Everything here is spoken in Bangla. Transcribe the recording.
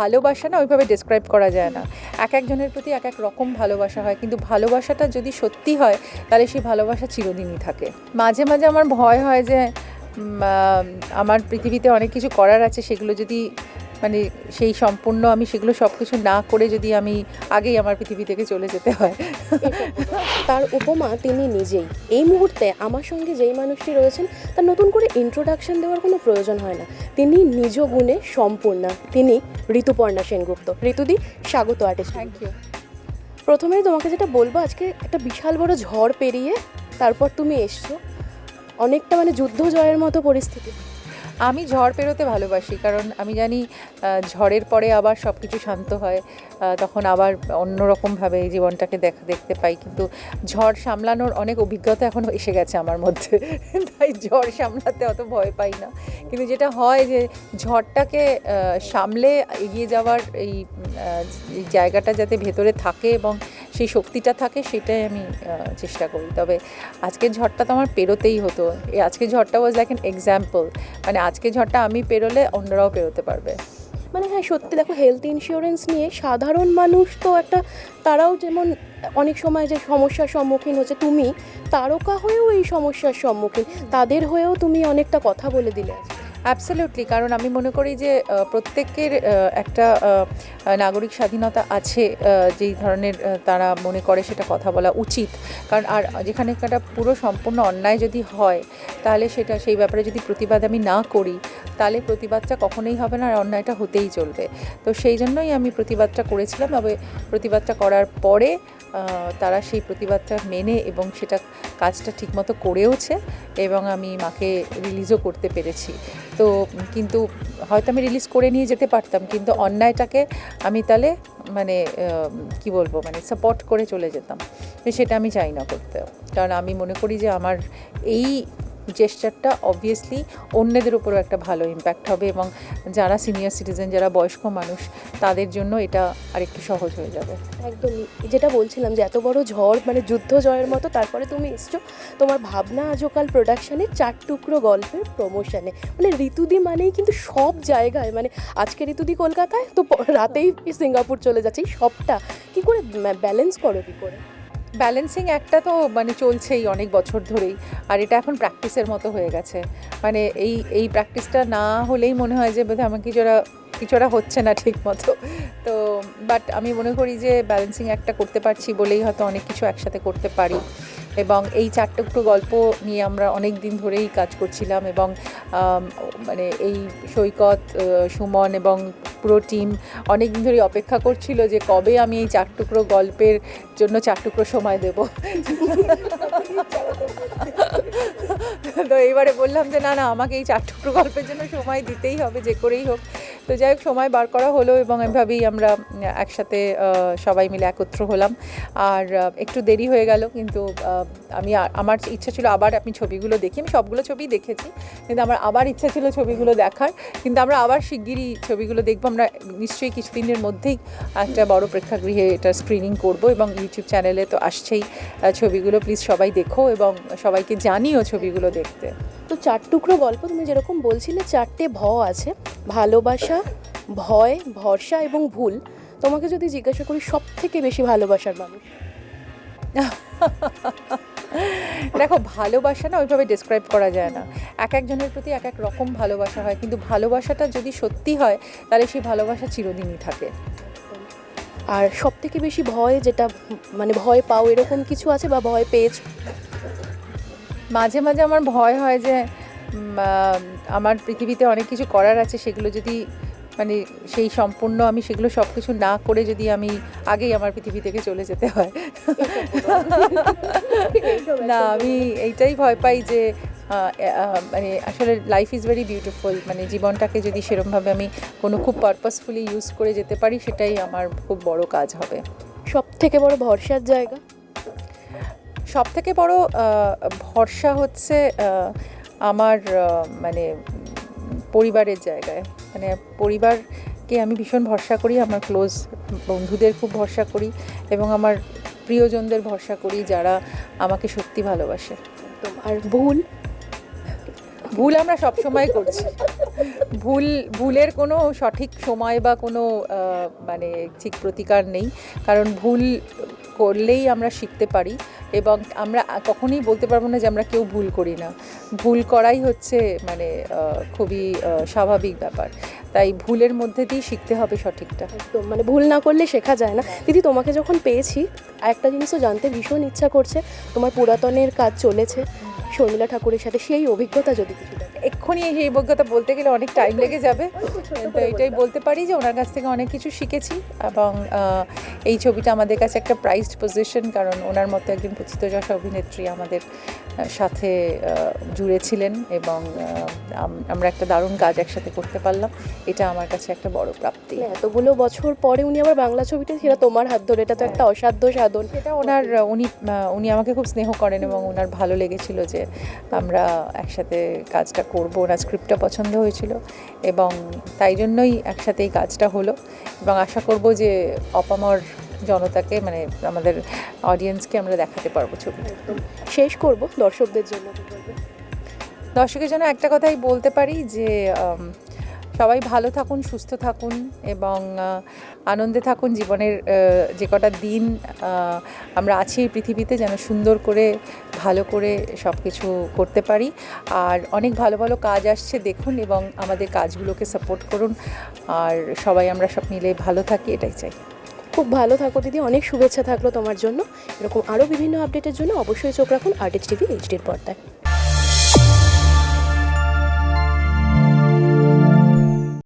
ভালোবাসা না ওইভাবে ডেসক্রাইব করা যায় না। এক একজনের প্রতি এক এক রকম ভালোবাসা হয়, কিন্তু ভালোবাসাটা যদি সত্যি হয়, তাহলে সেই ভালোবাসা চিরদিনই থাকে। মাঝে মাঝে আমার ভয় হয় যে আমার পৃথিবীতে অনেক কিছু করার আছে, সেগুলো যদি মানে সেই সম্পূর্ণ আমি সেগুলো সব কিছু না করে যদি আমি আগেই আমার পৃথিবী থেকে চলে যেতে হয়। তার উপমা তিনি নিজেই। এই মুহূর্তে আমার সঙ্গে যেই মানুষটি রয়েছেন তার নতুন করে ইন্ট্রোডাকশন দেওয়ার কোনো প্রয়োজন হয় না। তিনি নিজ গুণে সম্পূর্ণা। তিনি ঋতুপর্ণা সেনগুপ্ত। ঋতুদি স্বাগত আর্টিস্ট থ্যাংক ইউ প্রথমেই তোমাকে যেটা বলব আজকে একটা বিশাল বড় ঝড় পেরিয়ে তারপর তুমি এসছো। অনেকটা মানে যুদ্ধ জয়ের মতো পরিস্থিতি। আমি ঝড় পেরোতে ভালোবাসি, কারণ আমি জানি ঝড়ের পরে আবার সব কিছু শান্ত হয় তখন আবার অন্যরকমভাবে জীবনটাকে দেখা, দেখতে পাই, কিন্তু ঝড় সামলানোর অনেক অভিজ্ঞতা এখন এসে গেছে আমার মধ্যে, তাই ঝড় সামলাতে অত ভয় পাই না। কিন্তু যেটা হয় যে, ঝড়টাকে সামলে এগিয়ে যাওয়ার এই জায়গাটা যাতে ভেতরে থাকে এবং সেই শক্তিটা থাকে, সেটাই আমি চেষ্টা করি। তবে আজকের ঝড়টা তো আমার পেরোতেই হতো। এই আজকের ঝড়টা ওয়াজ লাইক অ্যান এক্সাম্পল মানে আজকের ঝড়টা আমি পেরোলে অন্যরাও পেরোতে পারবে। মানে হ্যাঁ সত্যি দেখো হেলথ ইন্স্যুরেন্স নিয়ে সাধারণ মানুষ তো একটা, তারাও যেমন অনেক সময় যে সমস্যার সম্মুখীন হচ্ছে, তুমি তারকা হয়েও এই সমস্যার সম্মুখীন। তাদের হয়েও তুমি অনেকটা কথা বলে দিলে। অ্যাবসলিউটলি কারণ আমি মনে করি যে প্রত্যেকের একটা নাগরিক স্বাধীনতা আছে যেই ধরনের তারা মনে করে সেটা কথা বলা উচিত। কারণ আর যেখানে একটা পুরো সম্পূর্ণ অন্যায় যদি হয়, তাহলে সেটা, সেই ব্যাপারে যদি প্রতিবাদ আমি না করি, তাহলে প্রতিবাদটা কখনোই হবে না আর অন্যায়টা হতেই চলবে। তো সেই জন্যই আমি প্রতিবাদটা করেছিলাম, তবে প্রতিবাদটা করার পরে তারা সেই প্রতিবাদটা মেনে এবং সেটা কাজটা ঠিকমতো করেওছে এবং আমি মাকে রিলিজও করতে পেরেছি। তো কিন্তু হয়তো আমি রিলিজ করে নিয়ে যেতে পারতাম, কিন্তু অন্যায়টাকে আমি তাহলে মানে কি বলব মানে সাপোর্ট করে চলে যেতাম। সেটা আমি চাই না করতে। কারণ আমি মনে করি যে আমার এই জেস্টারটা অবভিয়াসলি অন্যদের উপরও একটা ভালো ইম্প্যাক্ট হবে এবং যারা সিনিয়র সিটিজেন যারা বয়স্ক মানুষ, তাদের জন্য এটা আরেকটু সহজ হয়ে যাবে। একদম। যেটা বলছিলাম যে এত বড় ঝড় মানে যুদ্ধ জয়ের মতো, তারপরে তুমি এসছো, তোমার ভাবনা আজকাল প্রোডাকশনে চার টুকরো গল্পের প্রমোশনে মানে ঋতুদি মানেই কিন্তু সব জায়গায় মানে আজকে ঋতুদি কলকাতায়, তো রাতেই সিঙ্গাপুর চলে যাচ্ছে সবটা। কি করে ব্যালেন্স করো কি করে? ব্যালেন্সিং একটা তো মানে চলছেই অনেক বছর ধরেই, আর এটা এখন প্র্যাকটিসের মতো হয়ে গেছে। মানে এই এই প্র্যাকটিসটা না হলেই মনে হয় যে বোধহয় আমার কিছুটা কিছুটা হচ্ছে না ঠিক মতো। তো বাট আমি মনে করি যে ব্যালেন্সিং একটা করতে পারছি বলেই হয়তো অনেক কিছু একসাথে করতে পারি। এবং এই চারটে একটু গল্প নিয়ে আমরা অনেক দিন ধরেই কাজ করছিলাম এবং মানে এই সৈকত সুমন এবং পুরো টিম অনেক দিন ধরেই অপেক্ষা করছিল যে কবে আমি এই চার টুকরো গল্পের জন্য চার টুকরো সময় দেব। তো এইবারে বললাম যে না না, আমাকে এই চার টুকরো গল্পের জন্য সময় দিতেই হবে, যে করেই হোক। তো যাই হোক, সময় বার করা হলো এবং এভাবেই আমরা একসাথে সবাই মিলে একত্র হলাম। আর একটু দেরি হয়ে গেল, কিন্তু আমি আমার ইচ্ছা ছিল আবার আপনি ছবিগুলো দেখি। আমি সবগুলো ছবি দেখেছি, কিন্তু আমার আবার ইচ্ছা ছিল ছবিগুলো দেখার, কিন্তু আমরা আবার শিগগিরই ছবিগুলো দেখব। আমরা নিশ্চয়ই কিছুদিনের মধ্যেই একটা বড় প্রেক্ষাগৃহে এটা স্ক্রিনিং করব এবং ইউটিউব চ্যানেলে তো আসছেই ছবিগুলো প্লিজ সবাই দেখো এবং সবাইকে জানিও ছবিগুলো দেখতে। তো চার টুকরো গল্প তুমি যেরকম বলছিলে, চারটে ভ আছে। ভালোবাসা, ভয়, ভরসা এবং ভুল। তোমাকে যদি জিজ্ঞাসা করি সব থেকে বেশি ভালোবাসার মানুষ? দেখো, ভালোবাসা না ওইভাবে ডিসক্রাইব করা যায় না। এক একজনের প্রতি এক এক রকম ভালোবাসা হয়। কিন্তু ভালোবাসাটা যদি সত্যি হয়, তাহলে সেই ভালোবাসা চিরদিনই থাকে। আর সব থেকে বেশি ভয় যেটা মানে ভয় পাও এরকম কিছু আছে বা ভয় পেয়েছ? মাঝে মাঝে আমার ভয় হয় যে আমার পৃথিবীতে অনেক কিছু করার আছে, সেগুলো যদি মানে সেই সম্পূর্ণ আমি সেগুলো সব কিছু না করে যদি আমি আগেই আমার পৃথিবী থেকে চলে যেতে হয়। না, আমি এইটাই ভয় পাই যে মানে আসলে লাইফ ইজ ভেরি বিউটিফুল মানে জীবনটাকে যদি সেরমভাবে আমি কোনো খুব পারপাসফুলি ইউজ করে যেতে পারি, সেটাই আমার খুব বড় কাজ হবে। সব থেকে বড় ভরসার জায়গা? সব থেকে বড় ভরসা হচ্ছে আমার মানে পরিবারের জায়গায়। মানে পরিবারকে আমি ভীষণ ভরসা করি, আমার ক্লোজ বন্ধুদের খুব ভরসা করি এবং আমার প্রিয়জনদের ভরসা করি যারা আমাকে সত্যি ভালোবাসে। আর ভুল ভুল আমরা সব সময় করছি। ভুল ভুলের কোনো সঠিক সময় বা কোনো মানে ঠিক প্রতিকার নেই। কারণ ভুল করলেই আমরা শিখতে পারি এবং আমরা কখনোই বলতে পারব না যে আমরা কেউ ভুল করি না। ভুল করাই হচ্ছে মানে খুবই স্বাভাবিক ব্যাপার। তাই ভুলের মধ্যে দিয়ে শিখতে হবে সঠিকটা। একদম মানে ভুল না করলে শেখা যায় না। দিদি তোমাকে যখন পেয়েছি একটা জিনিসও জানতে ভীষণ ইচ্ছা করছে। তোমার পুরাতনের কাজ চলেছে। শর্মিলা ঠাকুরের সাথে সেই অভিজ্ঞতা যদি কিছু এক্ষুনি এই অভিজ্ঞতা বলতে গেলে অনেক টাইম লেগে যাবে। তো এটাই বলতে পারি যে ওনার কাছ থেকে অনেক কিছু শিখেছি এবং এই ছবিটা আমাদের কাছে একটা প্রাইজড পজিশন কারণ ওনার মতো একজন প্রথিতযশা অভিনেত্রী আমাদের সাথে জুড়ে ছিলেন এবং আমরা একটা দারুণ কাজ একসাথে করতে পারলাম। এটা আমার কাছে একটা বড় প্রাপ্তি। মানে এতগুলো বছর পরে উনি আবার বাংলা ছবিতে সেটা তোমার হাত ধরে এটা তো একটা অসাধ্য সাধন। এটা ওনার উনি উনি আমাকে খুব স্নেহ করেন এবং ওনার ভালো লেগেছিল যে আমরা একসাথে কাজটা করব ওনার স্ক্রিপ্টটা পছন্দ হয়েছিল এবং তাই জন্যই একসাথে এই কাজটা হলো এবং আশা করব যে অপামর জনতাকে মানে আমাদের অডিয়েন্সকে আমরা দেখাতে পারব ছবিটা শেষ করব দর্শকদের জন্য। দর্শকের জন্য একটা কথাই বলতে পারি যে সবাই ভালো থাকুন, সুস্থ থাকুন এবং আনন্দে থাকুন জীবনের যে কটা দিন আমরা আছি পৃথিবীতে যেন সুন্দর করে, ভালো করে সব কিছু করতে পারি। আর অনেক ভালো ভালো কাজ আসছে দেখুন এবং আমাদের কাজগুলোকে সাপোর্ট করুন। আর সবাই আমরা সব মিলে ভালো থাকি, এটাই চাই। খুব ভালো থাকো দিদি, অনেক শুভেচ্ছা থাকল তোমার জন্য। এরকম আরও বিভিন্ন আপডেটের জন্য অবশ্যই চোখ রাখুন আর্টিস্ট টিভি এইচডির পর্দায়।